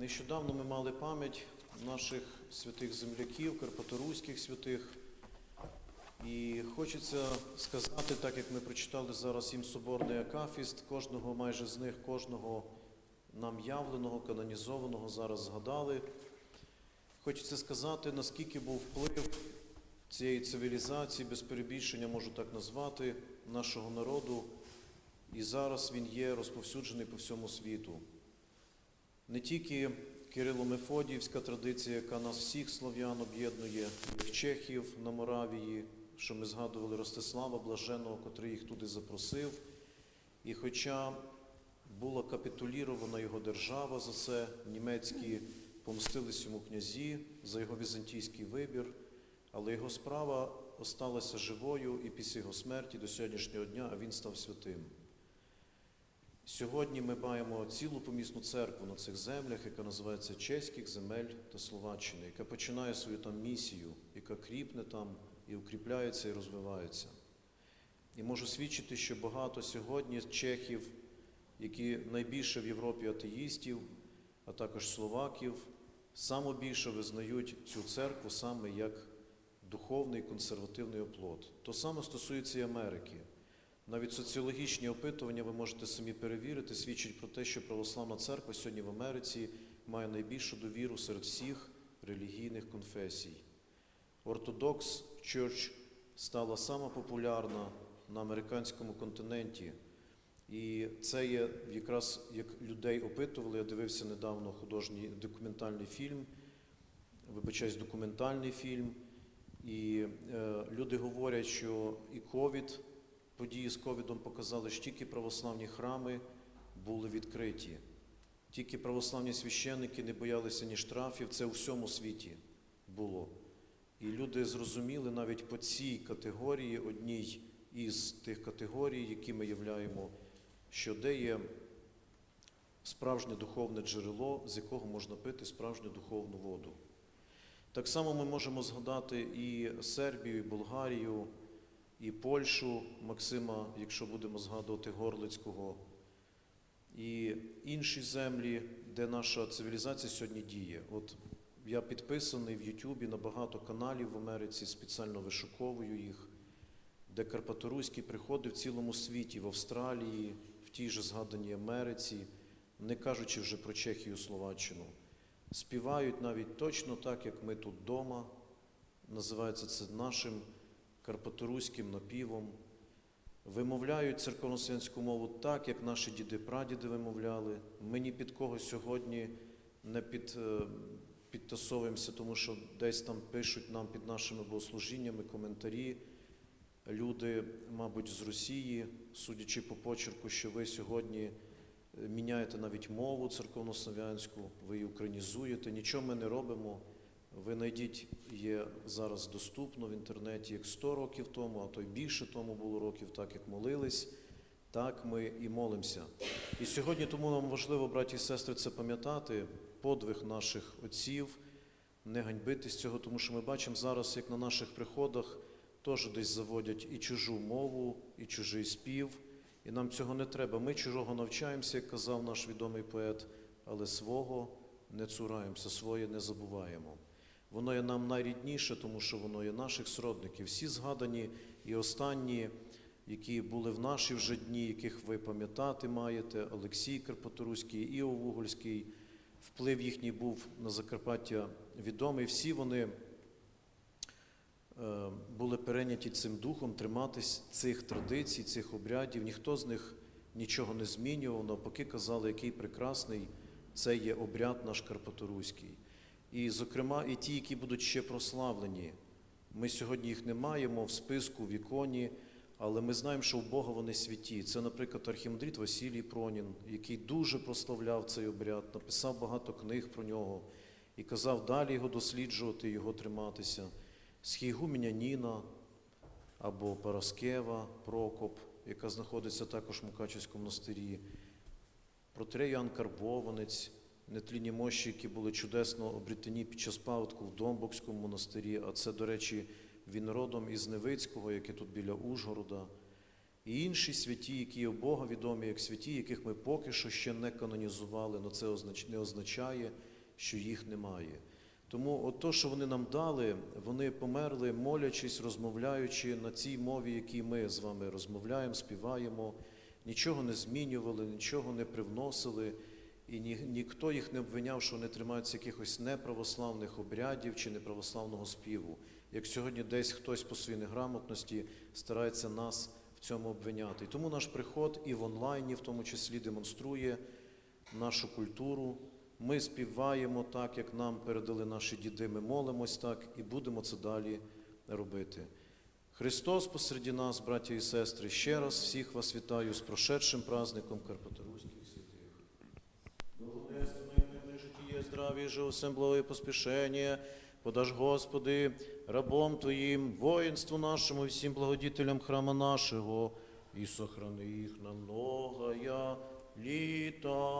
Нещодавно ми мали пам'ять наших святих земляків, карпаторуських святих. І хочеться сказати, так як ми прочитали зараз їм соборний акафіст, кожного майже з них, кожного нам явленого, канонізованого зараз згадали. Хочеться сказати, наскільки був вплив цієї цивілізації, без перебільшення можу так назвати, нашого народу. І зараз він є розповсюджений по всьому світу. Не тільки Кирило-Мефодіївська традиція, яка нас всіх слов'ян об'єднує, як чехів на Моравії, що ми згадували Ростислава Блаженого, котрий їх туди запросив. І хоча була капітулірована його держава за це, німецькі помстились йому князі за його візантійський вибір, але його справа осталася живою і після його смерті до сьогоднішнього дня, а він став святим. Сьогодні ми маємо цілу помісну церкву на цих землях, яка називається Чеських земель та Словаччини, яка починає свою там місію, яка кріпне там і укріпляється і розвивається. І можу свідчити, що багато сьогодні чехів, які найбільше в Європі атеїстів, а також словаків, саме більше визнають цю церкву саме як духовний консервативний оплот. То саме стосується і Америки. Навіть соціологічні опитування, ви можете самі перевірити, свідчать про те, що православна церква сьогодні в Америці має найбільшу довіру серед всіх релігійних конфесій. Ортодокс Church стала сама популярна на американському континенті. І це є якраз як людей опитували, я дивився недавно художній документальний фільм, вибачаюсь, документальний фільм. І е, люди говорять, що і ковід, події з ковідом показали, що тільки православні храми були відкриті. Тільки православні священники не боялися ні штрафів, це у всьому світі було. І люди зрозуміли навіть по цій категорії, одній із тих категорій, які ми являємо, що де є справжнє духовне джерело, з якого можна пити справжню духовну воду. Так само ми можемо згадати і Сербію, і Болгарію, і Польщу Максима, якщо будемо згадувати Горлицького, і інші землі, де наша цивілізація сьогодні діє. От я підписаний в Ютубі на багато каналів в Америці, спеціально вишуковую їх, де Карпаторуський приходи в цілому світі, в Австралії, в тій же згаданій Америці, не кажучи вже про Чехію, Словаччину. Співають навіть точно так, як ми тут вдома. Називається це нашим карпаторуським напівом. Вимовляють церковнослов'янську мову так, як наші діди-прадіди вимовляли. Ми ні під кого сьогодні не під, е, підтасовуємося, тому що десь там пишуть нам під нашими богослужіннями коментарі. Люди, мабуть, з Росії, судячи по почерку, що ви сьогодні е, міняєте навіть мову церковнослов'янську, ви її українізуєте, нічого ми не робимо. Ви знайдіть, є зараз доступно в інтернеті як 100 років тому, а то й більше тому було років, так як молились, так ми і молимося. І сьогодні тому нам важливо, браті і сестри, це пам'ятати, подвиг наших отців, не ганьбитись цього, тому що ми бачимо зараз, як на наших приходах теж десь заводять і чужу мову, і чужий спів. І нам цього не треба. Ми чужого навчаємося, як казав наш відомий поет, але свого не цураємося, своє не забуваємо. Воно є нам найрідніше, тому що воно є наших сродників. Всі згадані і останні, які були в наші вже дні, яких ви пам'ятати маєте, Олексій Карпаторуський, Іов Вугольський, вплив їхній був на Закарпаття відомий. Всі вони е, були перейняті цим духом триматись цих традицій, цих обрядів. Ніхто з них нічого не змінював, навпаки, казали, який прекрасний це є обряд наш Карпаторуський. І, зокрема, і ті, які будуть ще прославлені. Ми сьогодні їх не маємо в списку, в іконі, але ми знаємо, що в Бога вони святі. Це, наприклад, архімандрит Василій Пронін, який дуже прославляв цей обряд, написав багато книг про нього і казав далі його досліджувати, його триматися. Схійгуменя Ніна або Параскева Прокоп, яка знаходиться також в Мукачівському монастирі, протерей Ян Карбованець, нетлінні мощі, які були чудесно обрітені під час паводку в Домбокському монастирі, а це, до речі, він родом із Невицького, який тут біля Ужгорода. І інші святі, які в Бога відомі як святі, яких ми поки що ще не канонізували, але це не означає, що їх немає. Тому от то, що вони нам дали, вони померли, молячись, розмовляючи на цій мові, якій ми з вами розмовляємо, співаємо, нічого не змінювали, нічого не привносили, і ні, ніхто їх не обвиняв, що вони тримаються якихось неправославних обрядів чи неправославного співу. Як сьогодні десь хтось по своїй неграмотності старається нас в цьому обвиняти. І тому наш приход і в онлайні, в тому числі, демонструє нашу культуру. Ми співаємо так, як нам передали наші діди, ми молимось так і будемо це далі робити. Христос посереді нас, браті і сестри, ще раз всіх вас вітаю з прошедшим праздником Карпаторуських здравие, же всем благое поспешение, подаж, Господи, рабом Твоим, воинству нашему и всем благодетелям храма нашего, и сохрани их на многое літа.